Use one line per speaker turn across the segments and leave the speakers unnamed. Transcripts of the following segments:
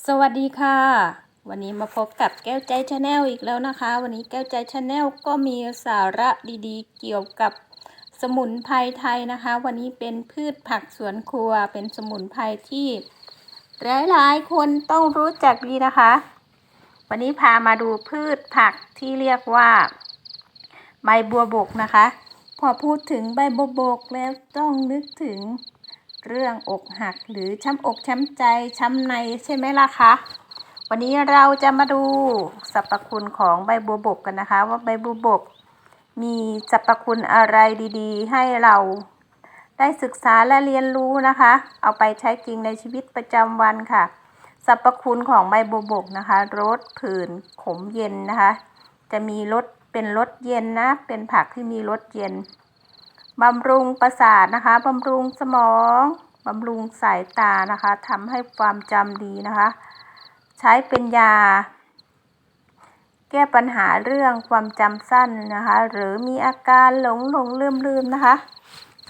สวัสดีค่ะ วันนี้มาพบกับแก้วใจชาแนลอีกแล้วนะคะ วันนี้แก้วใจชาแนลก็มีสาระดีๆ เกี่ยวกับสมุนไพรไทยนะคะ วันนี้เป็นพืชผักสวนครัวเป็นสมุนไพรที่หลายๆคนต้องรู้จักดีนะคะ วันนี้พามาดูพืชผักที่เรียกว่า ใบบัวบกนะคะ พอพูดถึงใบบัวบกแล้วต้องนึกถึง เรื่องอกหักหรือช้ำอกช้ำใจช้ำในใช่ไหมล่ะคะ วันนี้เราจะมาดูสรรพคุณของใบบัวบกกันนะคะ ว่าใบบัวบก มีสรรพคุณอะไรดีๆ ให้เราได้ศึกษาและเรียนรู้นะคะ เอาไปใช้จริงในชีวิตประจำวันค่ะสรรพคุณของใบบัวบกนะคะลดผื่นขมเย็นนะคะ จะมีรสเป็นรสเย็นนะ เป็นผักที่มีรสเย็น บำรุงประสาทนะคะบำรุงสมองบำรุงสายตานะคะทำให้ความจำดีนะคะ ใช้เป็นยา แก้ปัญหาเรื่องความจำสั้นนะคะ หรือมีอาการหลงหลงลืมลืมนะคะ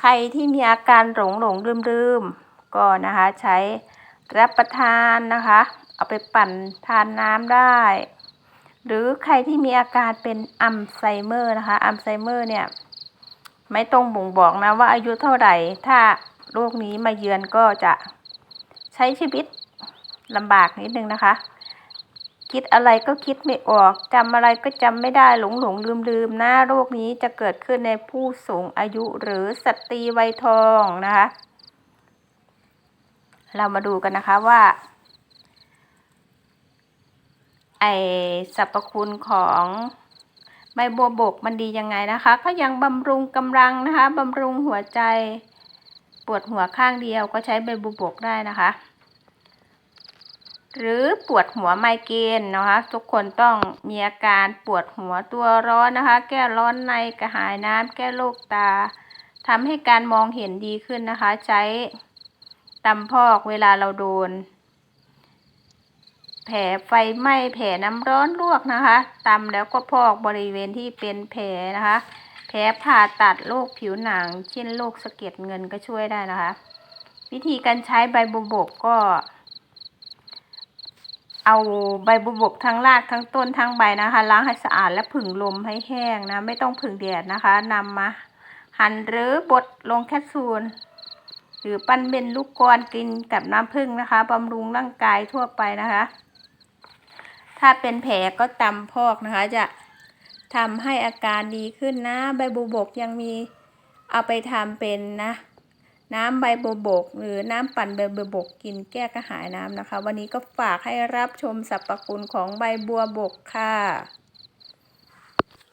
ใครที่มีอาการหลงหลงลืมลืมก็นะคะใช้รับประทานนะคะ เอาไปปั่นทานน้ำได้ หรือใครที่มีอาการเป็นอัลไซเมอร์นะคะอัลไซเมอร์เนี่ย ไม่ต้องบ่งบอกนะว่าอายุเท่าไหร่ ถ้าโรคนี้มาเยือนก็จะใช้ชีวิตลำบากนิดนึงนะคะ คิดอะไรก็คิดไม่ออกจำอะไรก็จำไม่ได้หลงหลงลืมลืมนะโรคนี้จะเกิดขึ้นในผู้สูงอายุหรือสตรีวัยทองนะคะ เรามาดูกันนะคะว่าไอสรรพคุณของ ใบบัวบกมันดียังไงนะคะ ก็ยังบำรุงกำลังนะคะบำรุงหัวใจ ปวดหัวข้างเดียวก็ใช้ใบบัวบกได้นะคะ หรือปวดหัวไมเกรนนะคะ ทุกคนต้องมีอาการปวดหัวตัวร้อนนะคะ แก้ร้อนในกระหายน้ำแก้โรคตาทำให้การมองเห็นดีขึ้นนะคะ ใช้ตำพอกเวลาเราโดน แผลไฟไหม้แผลน้ำร้อนลวกนะคะตำแล้วก็พอกบริเวณที่เป็นแผลนะคะ แผลผ่าตัดโรคผิวหนัง เช่นโรคสะเก็ดเงินก็ช่วยได้นะคะ วิธีการใช้ใบบุบกก็ เอาใบบุบกทั้งรากทั้งต้นทั้งใบนะคะ ล้างให้สะอาดและผึ่งลมให้แห้งนะ ไม่ต้องผึ่งแดดนะคะนำมาหั่นหรือบดลงแคปซูลหรือปั้นเป็นลูกกรกินกับน้ำผึ้งนะคะบำรุงร่างกายทั่วไปนะคะ ถ้าเป็นแผลก็ตำพอกนะคะ จะทำให้อาการดีขึ้นนะ ใบบัวบกยังมีเอาไปทำเป็นนะ น้ำใบบัวบก หรือน้ำปั่นใบบัวบกกินแก้กระหายน้ำนะคะ วันนี้ก็ฝากให้รับชมสรรพคุณของใบบัวบกค่ะ